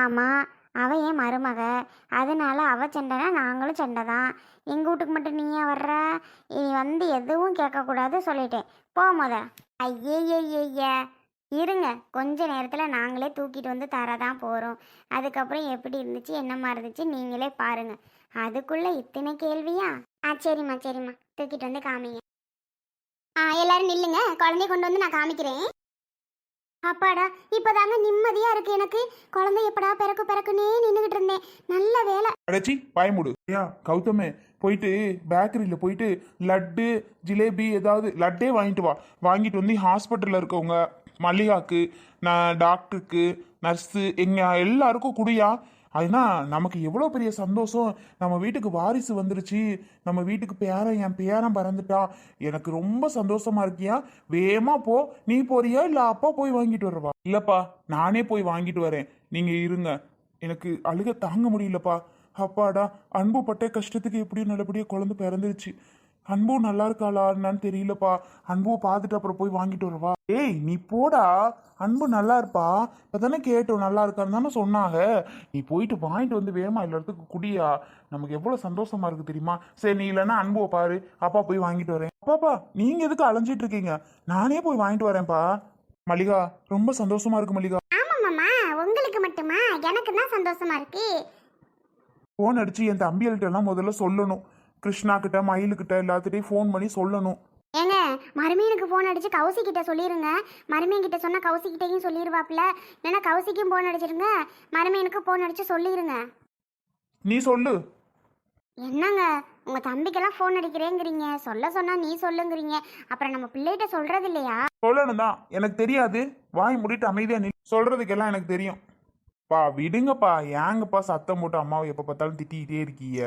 ஆமாம் அவ ஏன் மருமக? அதனால அவ சண்டைனா நாங்களும் சண்டை தான் எங்கள் வீட்டுக்கு மட்டும் நீ ஏன் வர்ற? இனி வந்து எதுவும் கேட்கக்கூடாது சொல்லிட்டேன். போ முத. ஐயய்யய்ய இருங்க. கொஞ்ச நேரத்தில் நாங்களே தூக்கிட்டு வந்து தரதான் போகிறோம் அதுக்கப்புறம் எப்படி இருந்துச்சு என்னமா இருந்துச்சு நீங்களே பாருங்க. அதுக்குள்ளே இத்தனை கேள்வியா? ஆ சரிம்மா சரிம்மா. தூக்கிட்டு வந்து காமிங்க. ஆ எல்லோரும் நில்லுங்க. குழந்தைய கொண்டு வந்து நான் காமிக்கிறேன். அப்பாடா இப்பதாங்க நிம்மதியா இருக்கு எனக்கு. குழந்தை எப்படா பிறக்கு பிறக்குன்னே நின்னுகிட்டு இருந்தேன். நல்ல வேலை. அடைச்சி பயமுடு ஐயா கௌதமே போயிட்டு பேக்கரியில் போயிட்டு லட்டு ஜிலேபி ஏதாவது லட்டே வாங்கிட்டு வா. வாங்கிட்டு வந்து ஹாஸ்பிட்டலில் இருக்கவங்க மல்லிகாக்கு நான் டாக்டருக்கு நர்ஸு எங்க எல்லாருக்கும் குடியா. அதுனா நமக்கு எவ்வளோ பெரிய சந்தோஷம்? நம்ம வீட்டுக்கு வாரிசு வந்துருச்சு. நம்ம வீட்டுக்கு பேரன் என் பேரன் பறந்துட்டான் எனக்கு ரொம்ப சந்தோஷமா இருக்கியா? வேகமா போ. நீ போறியா? இல்லை அப்பா போய் வாங்கிட்டு வரவா? இல்லைப்பா நானே போய் வாங்கிட்டு வரேன். நீங்கள் இருங்க. எனக்கு அழுக தாங்க முடியலப்பா. அப்பாடா அன்பு பட்ட கஷ்டத்துக்கு எப்படியும் நல்லபடியாக குழந்தை பிறந்துருச்சு. அன்பு நல்லா இருக்காளா என்னன்னு தெரியலப்பா. அன்புவை பார்த்துட்டு அப்புறம் போய் வாங்கிட்டு வரவா. ஏய் நீ போடா. அன்பு நல்லா இருப்பா. இப்பதானே கேட்டோம் நல்லா இருக்கான்னு தானே சொன்னாங்க. நீ போயிட்டு வாங்கிட்டு வந்து வேமா எல்லாத்துக்கும் குடியா. நமக்கு எவ்வளவு சந்தோஷமா இருக்கு தெரியுமா? சரி நீ இல்லைன்னா அன்புவை பாரு. அப்பா போய் வாங்கிட்டு வரேன். அப்பாப்பா நீங்க எதுக்கு அலைஞ்சிட்டு இருக்கீங்க? நானே போய் வாங்கிட்டு வரேன்ப்பா. மல்லிகா ரொம்ப சந்தோஷமா இருக்கு மல்லிகா. ஆமாம் மாமா உங்களுக்கு மட்டுமா? எனக்கு தான் சந்தோஷமா இருக்கு. ஃபோன் அடிச்சு என் தம்பிகள்கிட்ட எல்லாம் முதல்ல சொல்லணும். கிருஷ்ணா கிட்ட மயிலுக்கிட்ட எல்லாத்துட்டையும் ஃபோன் பண்ணி சொல்லணும். ஏங்க மருமீனுக்கு ஃபோன் அடிச்சு கௌசி கிட்ட சொல்லிருங்க. மருமீன் கிட்ட சொன்னா கௌசி கிட்டயும் சொல்லிடுவாப்ல இல்லைன்னா கௌசிக்கும் ஃபோன் அடிச்சிருங்க. மருமீனுக்கு ஃபோன் அடிச்சு சொல்லிருங்க. நீ சொல்லு. என்னங்க உங்க தம்பிக்கெல்லாம் ஃபோன் அடிக்கிறேங்கிறீங்க. சொல்ல சொன்னா நீ சொல்லுங்கிறீங்க. அப்புறம் நம்ம பிள்ளைகிட்ட சொல்றது இல்லையா? சொல்லணும் தான். எனக்கு தெரியாது. வாய் மூடிட்டு அமைதியா நீ சொல்றதுக்கெல்லாம் எனக்கு தெரியும். பா விடுங்கப்பா. ஏங்கப்பா சத்தம் போட்டு அம்மாவை எப்ப பார்த்தாலும் திட்டிக்கிட்டே இருக்கீங்க.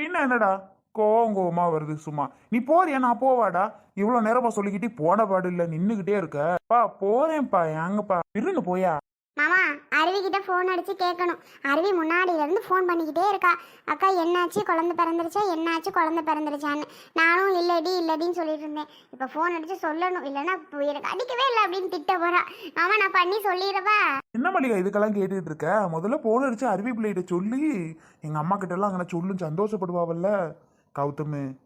பின்ன என்னடா? கோவம் கோவமா வருது சும்மா. நீ போறியா? நான் போவாடா. இவ்வளவு நேரமா சொல்லிக்கிட்டு போன பாடு இல்ல நின்னுகிட்டே இருக்க. பா போறேன்ப்பா ஏங்கப்பா இருன்னு போயா? மாமா அருவி கிட்ட ஃபோன் அடிச்சு கேட்கணும் அருவி முன்னாடியில இருந்து ஃபோன் பண்ணிக்கிட்டே இருக்கா. அக்கா என்னாச்சு? குழந்தை பிறந்துருச்சா? என்னாச்சு? குழந்தை பிறந்துருச்சான்னு. நானும் இல்லடி இல்லடின்னு சொல்லிட்டு இருந்தேன். இப்போ ஃபோன் அடிச்சு சொல்லணும். இல்லைன்னா எனக்கு அடிக்கவே இல்லை அப்படின்னு திட்ட போறா. மாமா நான் பண்ணி சொல்லிடுவா என்ன மல்லிகா இதுக்கெல்லாம் கேட்டுட்டு இருக்க? முதல்ல போன் அடிச்சு அருவி பிள்ளைகிட்ட சொல்லி எங்க அம்மா கிட்ட எல்லாம் அங்கே சொல்லும். சந்தோஷப்படுவாவல்ல. கௌதமு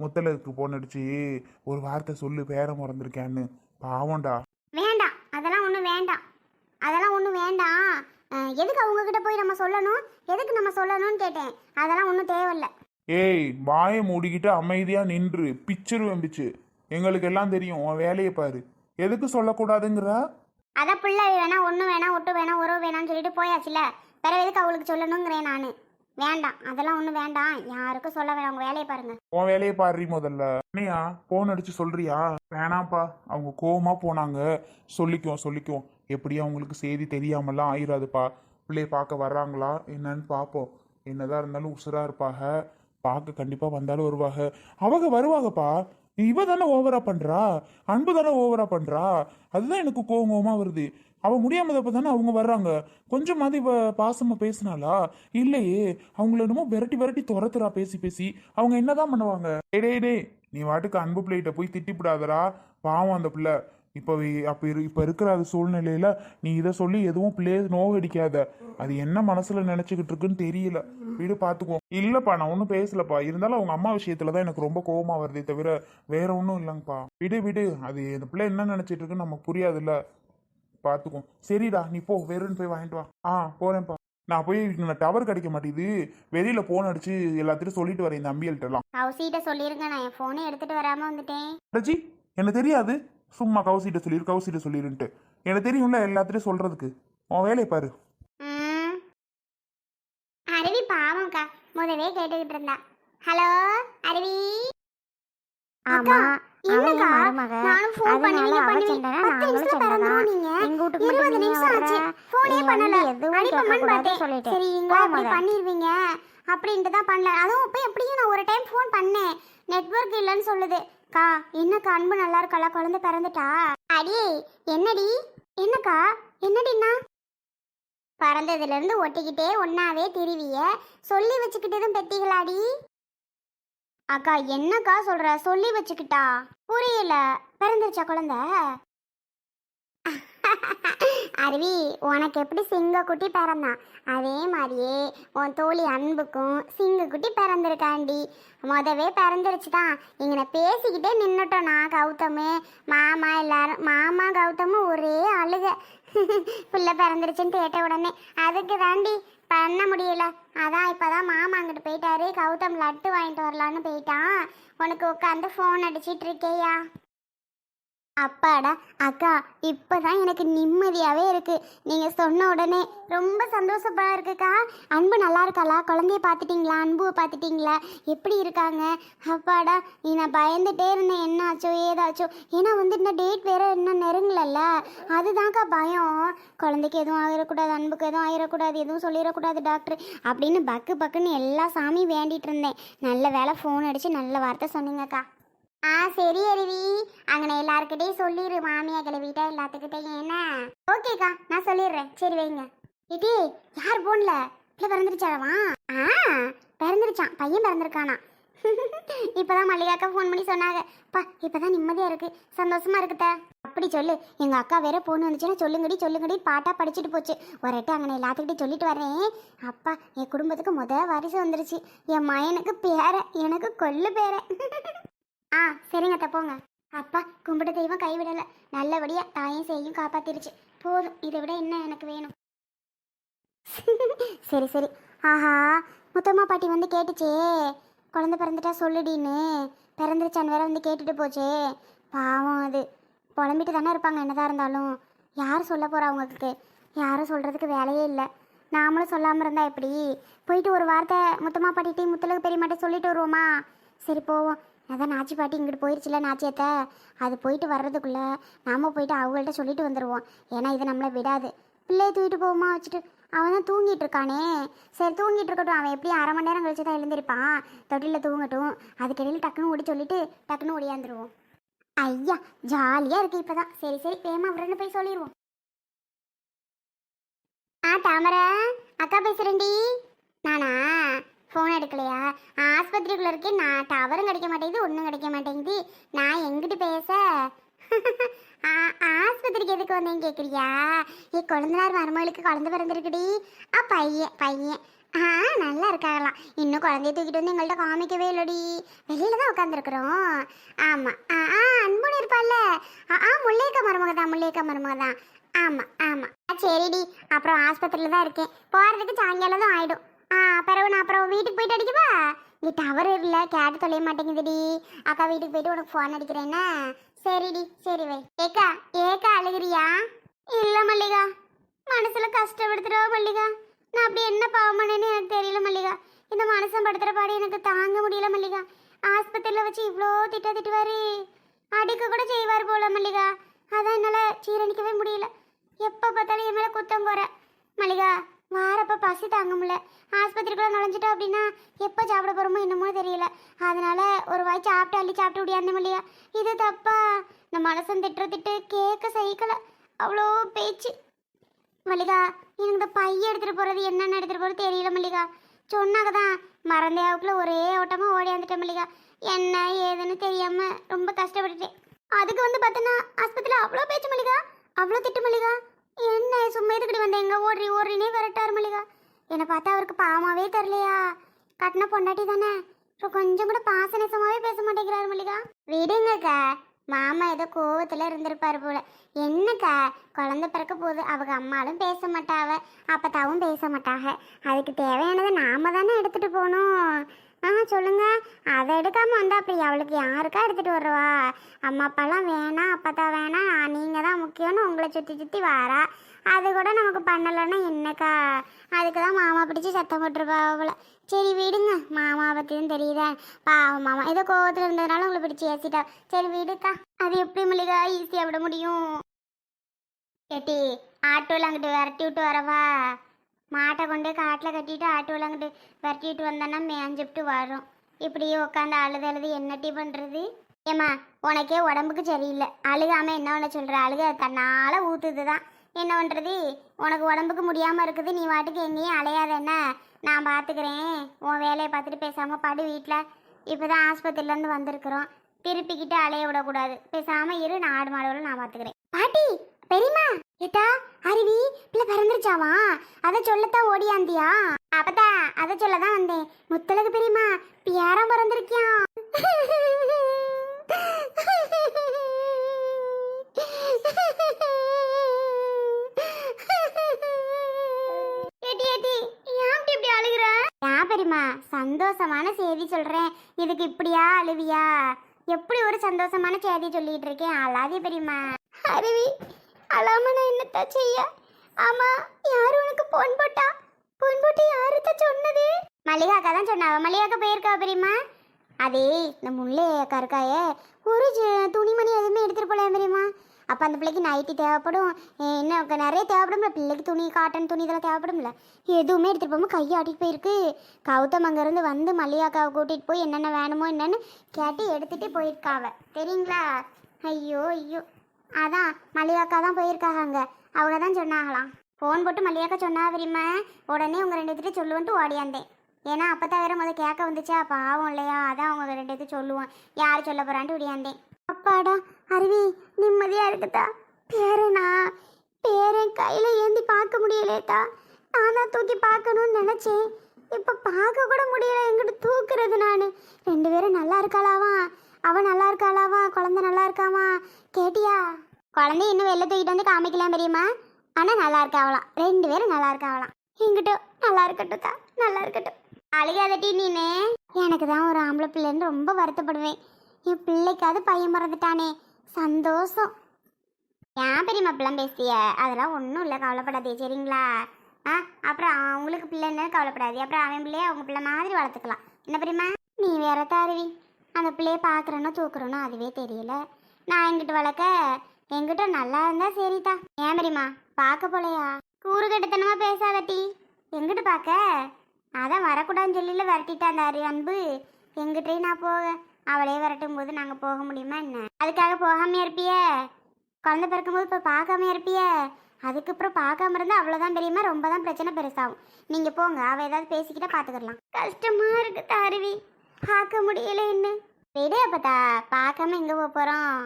முத்தலுக்கு போன் அடிச்சு ஒரு வார்த்தை சொல்லு பேர மறந்துருக்கேன்னு. பாவம்டா. வேண்டாம். அதெல்லாம் ஒன்றும் வேண்டாம். அதெல்லாம் ஒன்றும் வேண்டாம். எதுக்கு அவங்க கிட்ட போய் நம்ம சொல்லணும்? எதுக்கு நம்ம சொல்லணும்னு கேட்டேன். அதெல்லாம் ஒன்றும் தேவையில்ல. ஏய் வாயை மூடிக்கிட்டு அமைதியா நின்று பிச்சிருவேன் பிச்சு. எங்களுக்கு எல்லாம் தெரியும். உன் வேலையை பாரு. எதுக்கு சொல்லக்கூடாதுங்கிற? அதான் பிள்ளை வேணா ஒன்று வேணா ஒட்டு வேணா உறவு வேணாம்னு சொல்லிட்டு போயாச்சுல. பிறகு எதுக்கு அவளுக்கு சொல்லணுங்கிறேன் நான். வேண்டாம். அதெல்லாம் ஒன்றும் வேண்டாம். யாருக்கும் சொல்ல வேணாம். உங்க வேலையை பாருங்க. உன் வேலையை பாரு முதல்ல. என்னையா? போன் அடிச்சு சொல்றியா? வேணாம்ப்பா. அவங்க கோவமா போனாங்க. சொல்லிக்குவோம் சொல்லிக்குவோம். எப்படியும் அவங்களுக்கு செய்தி தெரியாமலாம் ஆயிராதுப்பா. பிள்ளைய பார்க்க வர்றாங்களா? என்னன்னு பார்ப்போம். என்னதான் இருந்தாலும் உசுரா இருப்பாக. பார்க்க கண்டிப்பா வந்தாலும் வருவாங்க அவங்க வருவாங்கப்பா இவ தானே ஓவரா பண்றா. அன்பு தானே ஓவரா பண்றா. அதுதான் எனக்கு கோவம் கோவமா வருது. அவ முடியாமதப்ப தானே அவங்க வர்றாங்க. கொஞ்சமாவது இப்போ பாசமாக பேசினாளா? இல்லையே அவங்கள என்னமோ விரட்டி விரட்டி துரத்துறா பேசி பேசி. அவங்க என்னதான் பண்ணுவாங்க? டே டே நீ வாட்டுக்கு அன்பு பிள்ளைகிட்ட போய் திட்டிவிடாதடா பாவம் அந்த பிள்ளை. இப்போ அப்போ இரு இப்போ இருக்கிற அது சூழ்நிலையில் நீ இதை சொல்லி எதுவும் பிள்ளைய நோகடிக்காத. அது என்ன மனசில் நினச்சிக்கிட்டு இருக்குன்னு தெரியல. வீடு பார்த்துக்குவோம் இல்லைப்பா நான் ஒன்றும் பேசலப்பா. இருந்தாலும் அவங்க அம்மா விஷயத்துல தான் எனக்கு ரொம்ப கோபமாக வருதே தவிர வேற ஒன்றும் இல்லைங்கப்பா. விடு விடு. அது இந்த பிள்ளை என்ன நினச்சிட்டு இருக்குன்னு நமக்கு புரியாதுல்ல. பார்த்துக்குவோம் சரிடா நீ போ வேறுன்னு போய் வாங்கிட்டு வா. ஆ போறேன்ப்பா. நான் போய் டவர் கிடைக்க மாட்டேங்குது. வெளியில போன் அடிச்சு எல்லாத்திட்டும் சொல்லிட்டு வரேன் இந்த அம்பியல்கிட்ட எல்லாம் கௌசிகிட்ட சொல்லிருங்க நான் என் ஃபோனை எடுத்துட்டு வராமல் வந்துட்டேன். அடச்சி எனக்கு தெரியாது. சும்மா கவுசிட்ட சொல்லிரு கவுசிட்ட சொல்லிருன்ட்டு. எனக்கு தெரியும்ல எல்லாத்திட்டும் சொல்றதுக்கு. உன் வேலையை பாரு. ம். அருவி பாவம்க்கா. முதவே கேட்டுக்கிட்டு இருந்தா. ஹலோ அருவி. ஆமா என்னக்கா? மருமக. நானும் ஃபோன் அதனால பண்ணுவீங்க அவ பண்ணுவீங்க சண்டைனா பத்து நாங்களும் நிமிஷத்துல இருபது நிமிஷம். ஆச்சு. ஃபோனே நீ பண்ணல கேட்கக்கூடாது பார்த்தேன். சரிங்க போ அப்படி முத. பண்ணிருவீங்க அப்படின்ட்டு தான் பண்ணல. அதுவும் இப்போ எப்படியும் நான் ஒரு டைம் ஃபோன் பண்ணேன். நெட்வொர்க் இல்லைன்னு சொல்லுது. கா என்னக்கா அன்பு நல்லா இருக்கா குழந்தை பிறந்துட்டா? அடி என்னடி? என்னக்கா? என்னடின்னா பிறந்ததுல இருந்து ஒட்டிக்கிட்டே ஒன்னாவே திரிவிய. சொல்லி வச்சுக்கிட்டதும் பெத்திகளாடி. அக்கா என்னக்கா சொல்ற? சொல்லி வச்சுக்கிட்டா? புரியல. பிறந்துருச்சா குழந்தை? அருவி உனக்கு எப்படி சிங்க குட்டி பிறந்தான்? அதே மாதிரியே உன் தோழி அன்புக்கும் சிங்க குட்டி பிறந்திருக்காண்டி. மொதவே பிறந்துருச்சு தான் இங்கே பேசிக்கிட்டே நின்றுட்டோம் நான் கௌதமு. மாமா எல்லாரும் மாமா கௌதமும் ஒரே அழுக. பிள்ளை பிறந்துருச்சுன்னு கேட்ட உடனே அதுக்கு தாண்டி பண்ண முடியல. அதான் இப்போதான் மாமா அங்கிட்டு போயிட்டாரு. கௌதம் லட்டு வாங்கிட்டு வரலான்னு போயிட்டான். உனக்கு உட்காந்து ஃபோன் அடிச்சிட்டு இருக்கேயா? அப்பாடா அக்கா இப்போ தான் எனக்கு நிம்மதியாகவே இருக்குது நீங்கள் சொன்ன உடனே ரொம்ப சந்தோஷப்பா இருக்குக்கா. அன்பு நல்லா இருக்காளா? குழந்தைய பார்த்துட்டிங்களா? அன்புவை பார்த்துட்டிங்களா? எப்படி இருக்காங்க? அப்பாடா நீ நான் பயந்துட்டே இருந்தேன். என்ன ஆச்சோ ஏதாச்சோ. ஏன்னா வந்து இன்னும் டேட் வேற இன்னும் நெருங்கலல்ல. அதுதான்க்கா பயம். குழந்தைக்கு எதுவும் ஆகிடக்கூடாது அன்புக்கு எதுவும் ஆகிடக்கூடாது எதுவும் சொல்லிடக்கூடாது டாக்டர் அப்படின்னு பக்கு பக்குன்னு எல்லா சாமியும் வேண்டிகிட்டு இருந்தேன். நல்ல வேலை ஃபோன் அடித்து நல்ல வார்த்தை சொன்னீங்கக்கா. ஆ சரி அருவி. அங்கே எல்லாருக்கிட்டையும் சொல்லிடு மாமியா கிளவிட்டா எல்லாத்துக்கிட்டையும் என்ன? ஓகேக்கா நான் சொல்லிடுறேன் சரி வைங்க. இடி யார் போன்ல பிள்ளை பிறந்துருச்சாவா ஆ பிறந்துருச்சான். பையன் பிறந்திருக்கானா? இப்பதான் மல்லிகாக்கா ஃபோன் பண்ணி சொன்னாங்க. பா இப்பதான் நிம்மதியா இருக்கு. சந்தோஷமா இருக்குத்த அப்படி சொல்லு. எங்க அக்கா வேற பொண்ணு வந்துச்சுன்னா சொல்லுங்கடி சொல்லுங்கடி. பாட்டா படிச்சுட்டு போச்சு. ஒரேட்டு அங்கே எல்லாத்துக்கிட்டையும் சொல்லிட்டு வரேன் அப்பா என் குடும்பத்துக்கு முத வாரிசு வந்துருச்சு. என் மயனுக்கு பேர எனக்கு கொல்லு பேர. ஆ சரிங்க அத்தை, போங்க. அப்பா கும்பிட்டு தெய்வம் கைவிடலை. நல்லபடியாக தாயும் செய்யும் காப்பாத்திருச்சு போதும் இதை விட என்ன எனக்கு வேணும்? சரி சரி. ஆஹா முத்தம்மா பாட்டி வந்து கேட்டுச்சே. குழந்தை பிறந்துட்டா சொல்லுடின்னு. பிறந்துருச்சான் வேற வந்து கேட்டுட்டு போச்சே. பாவம் அது. புலம்பிட்டு தானே இருப்பாங்க என்னதான் இருந்தாலும். யார் சொல்ல போகிறா அவங்களுக்கு யாரும் சொல்கிறதுக்கு வேலையே இல்லை. நாமளும் சொல்லாமல் இருந்தால் எப்படி? போயிட்டு ஒரு வார்த்தை முத்தம்மா பாட்டிகிட்டே முத்தலுக்கு பெரியமாட்ட சொல்லிட்டு வருவோமா? சரி போவோம். அதான் நாச்சி பாட்டி இங்கிட்டு போயிருச்சுல நாச்சியத்த அது போயிட்டு வர்றதுக்குள்ள நாம போயிட்டு அவங்கள்ட்ட சொல்லிட்டு வந்துடுவோம் ஏன்னா இது நம்மளை விடாது. பிள்ளையை தூக்கிட்டு போகுமா வச்சுட்டு. அவன் தான் தூங்கிட்டு இருக்கானே. சரி தூங்கிட்டு இருக்கட்டும். அவன் எப்படியும் அரை மணி நேரம் கழிச்சு தான் எழுந்திருப்பான். தொட்டிலில் தூங்கட்டும். அதுக்கிடையில் டக்குன்னு ஓடி சொல்லிட்டு டக்குன்னு ஓடியாந்துருவோம். ஐயா ஜாலியாக இருக்கு இப்போதான். சரி சரி. வேமா அவரன்னு போய் சொல்லிடுவோம் ஆ தாமரை. அக்கா பேசுகிறேன்டி நானா? ஃபோன் எடுக்கலையா? ஆஸ்பத்திரிக்குள்ள இருக்கேன் நான் டவரும் கிடைக்க மாட்டேங்குது ஒன்றும் கிடைக்க மாட்டேங்குது. நான் எங்கிட்டு பேச? ஆ, ஆஸ்பத்திரிக்கு எதுக்கு வந்தேன் கேட்குறியா ஏ குழந்தைனார் மருமகளுக்கு குழந்தை பிறந்திருக்குடி. ஆ பையன் பையன். ஆ நல்லா இருக்காங்களாம். இன்னும் குழந்தைய தூக்கிட்டு வந்து எங்கள்கிட்ட காமிக்கவே இல்லடி. வெளியில தான் உட்காந்துருக்குறோம் ஆமாம் ஆ ஆ அன்புன்னு இருப்பாள்ல. ஆ ஆ முல்லைக்கா மருமக தான் முல்லையக்க மருமக தான். ஆமாம் ஆமாம் சரிடி. அப்புறம் ஆஸ்பத்திரியில் தான் இருக்கேன். போகிறதுக்கு சாயங்காலம் தான் ஆகிடும் ஆ பிறகு நான் அப்புறம் வீட்டுக்கு போயிட்டு அடிக்கவா? இங்கே டவர் இல்லை கேட்டு தொலைய மாட்டேங்குதுடி. அக்கா வீட்டுக்கு போயிட்டு உனக்கு ஃபோன் அடிக்கிறேன்னா? சரிடி சரி வை. ஏக்கா ஏக்கா அழுகிறியா? இல்லை மல்லிகா. மனசில் கஷ்டப்படுத்துறா மல்லிகா. நான் அப்படி என்ன பாவம் பண்ணேன்னு எனக்கு தெரியல மல்லிகா. இந்த மனசன் படுத்துகிற பாடு எனக்கு தாங்க முடியல மல்லிகா. ஆஸ்பத்திரியில் வச்சு இவ்வளோ திட்ட திட்டுவார். அடிக்க கூட செய்வார் போல மல்லிகா. அதான் என்னால் சீரணிக்கவே முடியல. எப்போ பார்த்தாலும் என் மேலே குத்தம் போகிற மல்லிகா வாரப்ப பசி தாங்க முடியல. ஆஸ்பத்திரிக்குள்ள நுழைஞ்சிட்டோம் அப்படின்னா எப்போ சாப்பிட போகிறோமோ என்னமோ தெரியல. அதனால ஒரு வாய் சாப்பிட்டு அள்ளி சாப்பிட்டு முடியாத மல்லிகா இது தப்பா? இந்த மனசன் திட்டுற திட்டு கேட்க சகிக்கல. அவ்வளோ பேச்சு. மல்லிகா எனக்கு இந்த பைய எடுத்துகிட்டு போகிறது என்னென்ன எடுத்துகிட்டு போகிறது தெரியல மல்லிகா. சொன்னாங்க தான் மறந்தையாவுக்குள்ள ஒரே ஓட்டமாக ஓடியாந்துட்டேன் மல்லிகா. என்ன ஏதுன்னு தெரியாமல் ரொம்ப கஷ்டப்பட்டுட்டேன். அதுக்கு வந்து பார்த்தோன்னா ஆஸ்பத்திரியில் அவ்வளோ பேச்சு மல்லிகா. அவ்வளோ திட்டு மல்லிகா. என்ன சும்மா இதுக்கிட்டு வந்த? எங்க ஓடுறி ஓடுறினே விரட்டார் மல்லிகா. என்னை பார்த்தா அவருக்கு பாவமாவே தெரியலையா? கட்டின பொண்டாட்டி தானே? இப்போ கொஞ்சம் கூட பாசநேசமாவே பேச மாட்டேங்கிறாரு மல்லிகா. விடுங்கக்கா. மாமா ஏதோ கோவத்தில் இருந்திருப்பாரு போல. என்னக்கா? குழந்தை பிறக்க போகுது. அவங்க அம்மாலும் பேச மாட்டாவ. அப்பத்தாவும் பேச மாட்டாங்க அதுக்கு தேவையானதை நாம தானே எடுத்துகிட்டு போகணும். ஆ சொல்லுங்க. அதை எடுக்காம வந்தா அப்படி அவளுக்கு யாருக்கா எடுத்துட்டு வருவா? அம்மா அப்பாலாம் வேணாம் அப்பத்தா வேணாம் நீங்க தான் முக்கியம்னு உங்களை சுத்தி சுத்தி வாரா. அது கூட நமக்கு பண்ணலைன்னா என்னக்கா? அதுக்கு தான் மாமா பிடிச்சி சத்தம் போட்டுருப்பா அவளை. சரி விடுங்க. மாமா பற்றியும் தெரியுதா? பாவம் மாமா. ஏதோ கோவத்தில் இருந்ததுனால உங்களை பிடிச்சி ஏசிட்டா. சரி விடுக்கா. அது எப்படி மல்லிகா ஈஸியாக விட முடியும்? ஏட்டி ஆட்டோவில் அங்கிட்டு விரட்டி விட்டு வரவா? மாட்டை கொண்டு காட்டில் கட்டிட்டு ஆட்டோவில் அங்கிட்டு விரட்டிட்டு வந்தோன்னா மேஞ்சிப்ட்டு வரும். இப்படியே உட்காந்து அழுது அழுது என்னட்டி பண்ணுறது ஏம்மா உனக்கே உடம்புக்கு சரியில்லை. அழுகாமல் என்ன பண்ண சொல்கிற அழுக தன்னால் ஊற்றுது தான் என்ன பண்ணுறது உனக்கு உடம்புக்கு முடியாமல் இருக்குது. நீ வாட்டுக்கு எங்கேயும் அலையாத என்ன? நான் பார்த்துக்கிறேன் உன் வேலையை பார்த்துட்டு பேசாமல் படு வீட்டில் இப்போ தான் ஆஸ்பத்திரிலேருந்து வந்திருக்கிறோம். திருப்பிக்கிட்டு அலைய விடக்கூடாது. பேசாமல் இரு நான் ஆடு மாடுகளை நான் பார்த்துக்கிறேன் பாட்டி பெரியம்மா. ஏட்டா அருவி பிள்ளை பறந்துருச்சாவா அதை சொல்லத்தான் ஓடியாந்தியா? அப்பதா அதை சொல்லதான் வந்தேன். முத்தலகு பெரியமா பியாரம் பறந்துருக்கியா ஏட்டி இப்படி இப்படி சந்தோஷமான செய்தி சொல்றேன். இதுக்கு இப்படியா அழுவியா? எப்படி ஒரு சந்தோஷமான செய்தி சொல்லிட்டு இருக்கேன்? அழாதே பெரியமா அருவி அழாம நான் என்னத்த செய்ய? ஆமா யார் உனக்கு போன் போட்டா? போன் போட்டு யாருத்த சொன்னது? மல்லிகாக்கா தான் சொன்னாவ. மல்லிகாக்கா போயிருக்கா பெரியமா அதே இந்த முல்லை அக்கா ஒரு துணிமணி எதுவுமே எடுத்துட்டு போல பெரியமா அப்போ அந்த பிள்ளைக்கு நைட்டி தேவைப்படும். என்ன இன்னும் நிறைய தேவைப்படும்ல. பிள்ளைக்கு துணி காட்டன் துணி இதெல்லாம் தேவைப்படும்ல. எதுவுமே எடுத்துகிட்டு போகாம கையை ஆட்டிட்டு போயிருக்கு. கௌதம் அங்கேருந்து வந்து மல்லிகாக்காவை கூட்டிகிட்டு போய் என்னென்ன வேணுமோ என்னன்னு கேட்டு எடுத்துட்டு போயிருக்காவ. தெரியுங்களா? ஐயோ ஐயோ. அதான் மல்லிகாக்கா தான் போயிருக்காங்க அங்கே அவங்க தான் சொன்னாங்களாம். ஃபோன் போட்டு மல்லிகாக்கா சொன்னா தெரியுமா உடனே உங்கள் ரெண்டு பேர்த்தையும் சொல்லுவேன்ட்டு ஓடியாந்தேன் ஏன்னா அப்போ தான் வேற முதல் கேட்க வந்துச்சா? பாவம் இல்லையா? அதான் அவங்க ரெண்டு பேர்த்து சொல்லுவோம். யார் சொல்ல போகிறான்ட்டு ஓடியாந்தேன் அப்பாடா அருவி நிம்மதியாக இருக்குதா? பேரனா? பேரன் கையில் ஏந்தி பார்க்க முடியலேட்டா நான் தான் தூக்கி பார்க்கணும்னு நினச்சேன். இப்போ பார்க்க கூட முடியல எங்கிட்ட தூக்குறது நான். ரெண்டு பேரும் நல்லா இருக்காளாவா அவன் நல்லா இருக்காளாவா குழந்தை நல்லா இருக்காமா? கேட்டியா? குழந்தை இன்னும் வெளில தூக்கிட்டு வந்து காமிக்கலாம் தெரியுமா ஆனால் நல்லா இருக்காவலாம் ரெண்டு பேரும் நல்லா இருக்காவலாம் இங்கிட்டும் நல்லா இருக்கட்டும் தான் நல்லா இருக்கட்டும். அழுகாதட்டி நீனே. எனக்கு தான் ஒரு ஆம்பளை பிள்ளைன்னு ரொம்ப வருத்தப்படுவேன். என் பிள்ளைக்காவது பையன் மறந்துட்டானே சந்தோஷம். ஏன் பெரியம்மா பிள்ளை பேசிய அதெல்லாம் ஒன்றும் இல்லை கவலைப்படாதே சரிங்களா? ஆ அப்புறம் அவங்களுக்கு பிள்ளைன்னு கவலைப்படாது? அப்புறம் அவன் பிள்ளைய அவங்க பிள்ளை மாதிரி வளர்த்துக்கலாம். என்ன பெரியம்மா? நீ வேற தாருவி அந்த பிள்ளையை பார்க்குறேனோ தூக்குறேனோ அதுவே தெரியல. நான் எங்கிட்ட வளர்க்க எங்கிட்ட நல்லா இருந்தா சரிதா. ஏன் பெரியம்மா பார்க்க போலையா? கூறு கட்டுத்தனமா பேசாதட்டி எங்கிட்டு பார்க்க? அதான் வரக்கூடாதுன்னு சொல்லில விரட்டிட்டா அந்த அன்பு. எங்கிட்டே நான் போக அவளே விரட்டும் போது நாங்கள் போக முடியுமா என்ன? அதுக்காக போகாமல் இருப்பிய? குழந்தை பிறக்கும்போது இப்போ பார்க்காம இருப்பிய? அதுக்கப்புறம் பார்க்காம இருந்தால் அவ்வளோதான் தெரியுமா ரொம்ப தான் பிரச்சனை பெருசாகும். நீங்கள் போங்க அவள் ஏதாவது பேசிக்கிட்டே பார்த்துக்கலாம் கஷ்டமாக இருக்குது தாருவி பார்க்க முடியல என்ன? விடு அப்பதா பார்க்காம எங்கே போக போகிறோம்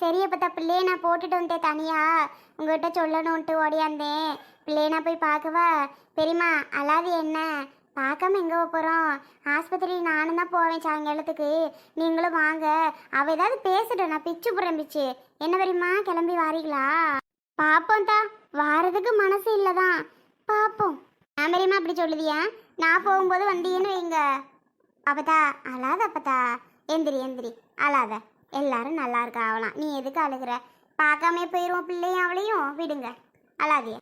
சரி அப்பதா பிள்ளைய நான் போட்டுட்டு வந்தேன் தனியா. உங்ககிட்ட சொல்லணும்ட்டு ஓடியாந்தேன். பிள்ளைய நான் போய் பார்க்கவா? பெரியம்மா அலாது என்ன? பார்க்காம எங்கே போக போகிறோம் ஆஸ்பத்திரி நானும் தான் போவேன் சாயங்காலத்துக்கு. நீங்களும் வாங்க. அவள் ஏதாவது பேசட்டும் நான் பிச்சு புறேன் பிச்சு. என்ன பெரியம்மா கிளம்பி வாரீங்களா? பாப்போம் தா வாரதுக்கு மனசு இல்லதான். பாப்போம். நான் பெரியம்மா அப்படி சொல்லுதியா? நான் போகும்போது வந்தீங்கன்னு வைங்க. அப்பதா அழாத அப்பதா. எந்திரி எந்திரி. அழாத. எல்லாரும் நல்லா இருக்கா ஆகலாம் நீ எதுக்கு அழுகுற? பார்க்காம போயிடுவோம் பிள்ளையும் அவளையும். விடுங்க. அழாதிய